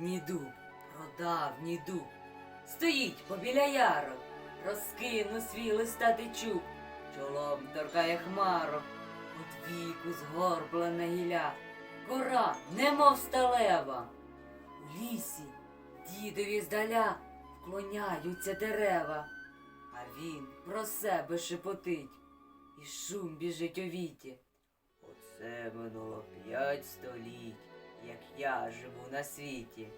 літній дуб, продавній дуб, стоїть побіля яру, розкинув свій листатий чуб, чолом торкає хмару, от віку згорблена гілля, кора, немов сталева. У лісі дідові здаля вклоняються дерева, а він про себе шепотить, і шум біжить у віті. Оце минуло п'ять століть, я живу на світі.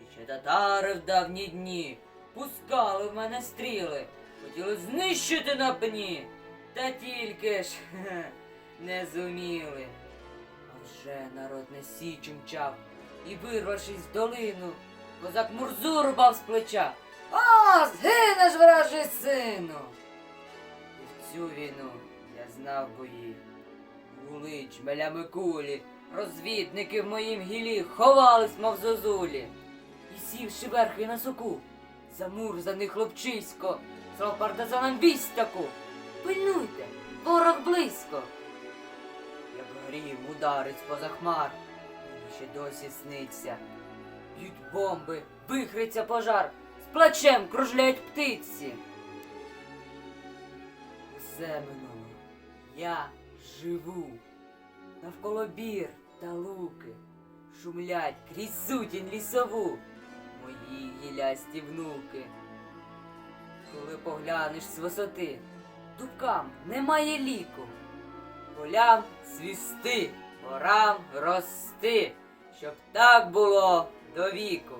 І ще татари в давні дні пускали в мене стріли, хотіли знищити на пні, та тільки ж не зуміли. А вже народ не січ мчав, і вирвавшись в долину, козак Мурзу рубав з плеча. А, згинеш, вражий сину! І в цю війну я знав бої. Гули, чмелями кулі, розвідники в моїм гілі ховались, мов зозулі. І сівши верхи на соку, замурзаний хлопчисько, слав партизанам вість таку. Пильнуйте, ворог близько. Як грім ударить поза хмар, мені ще досі сниться. Б'ють бомби, вихриться пожар, з плачем кружляють птиці. Усе минуло. Я живу. Навколо бір та луки шумлять крізь сутінь лісову мої гілясті внуки. Коли поглянеш з висоти, дубкам немає ліку, полям свісти, порам рости, щоб так було до віку.